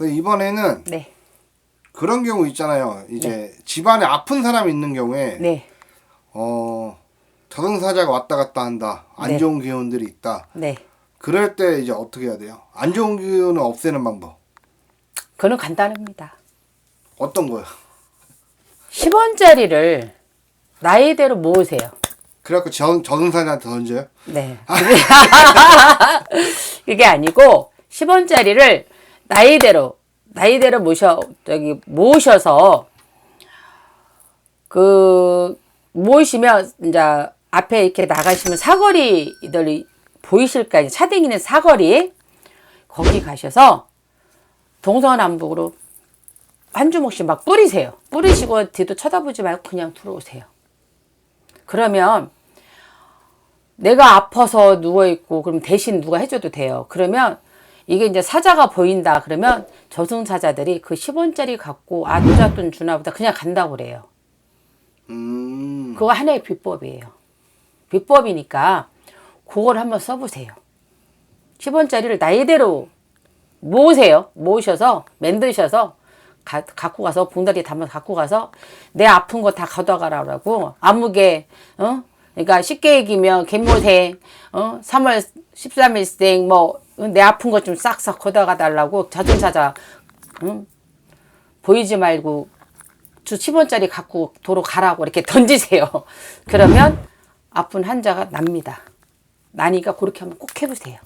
이번에는 네. 그런 경우 있잖아요. 이제 집안에 아픈 사람이 있는 경우에 네. 어 저승사자가 왔다 갔다 한다. 안 네. 좋은 기운들이 있다. 네. 그럴 때 이제 어떻게 해야 돼요? 안 좋은 기운을 없애는 방법. 그건 간단합니다. 어떤 거요? 10원짜리를 나이대로 모으세요. 그래갖고 저, 저승사자한테 던져요? 네. 그게 아니고 10원짜리를 나이대로 나이대로 모셔 저기 모셔서 그 모시면 이제 앞에 이렇게 나가시면 사거리들이 보이실까 차댕이는 사거리 거기 가셔서 동서남북으로 한 주먹씩 막 뿌리세요. 뿌리시고 뒤도 쳐다보지 말고 그냥 들어오세요. 그러면 내가 아파서 누워있고, 그럼 대신 누가 해줘도 돼요. 그러면 이게 이제 사자가 보인다. 그러면 저승사자들이 그 10원짜리 갖고 아, 노잣돈 주나 보다 그냥 간다고 그래요. 음. 그거 하나의 비법이에요. 비법이니까 그걸 한번 써보세요. 10원짜리를 나이대로 모으세요. 모으셔서 만드셔서 가, 갖고 가서 봉다리 담아서 갖고 가서 내 아픈 거 다 가져가라고 아무개 어 그러니까 쉽게 얘기면 개모생 어 3월 13일생 뭐 내 아픈 거좀 싹싹 걷어가 달라고 자동차자 응? 보이지 말고 주 10원짜리 갖고 도로 가라고 이렇게 던지세요. 그러면 아픈 환자가 납니다. 나니까 그렇게 한번 꼭 해보세요.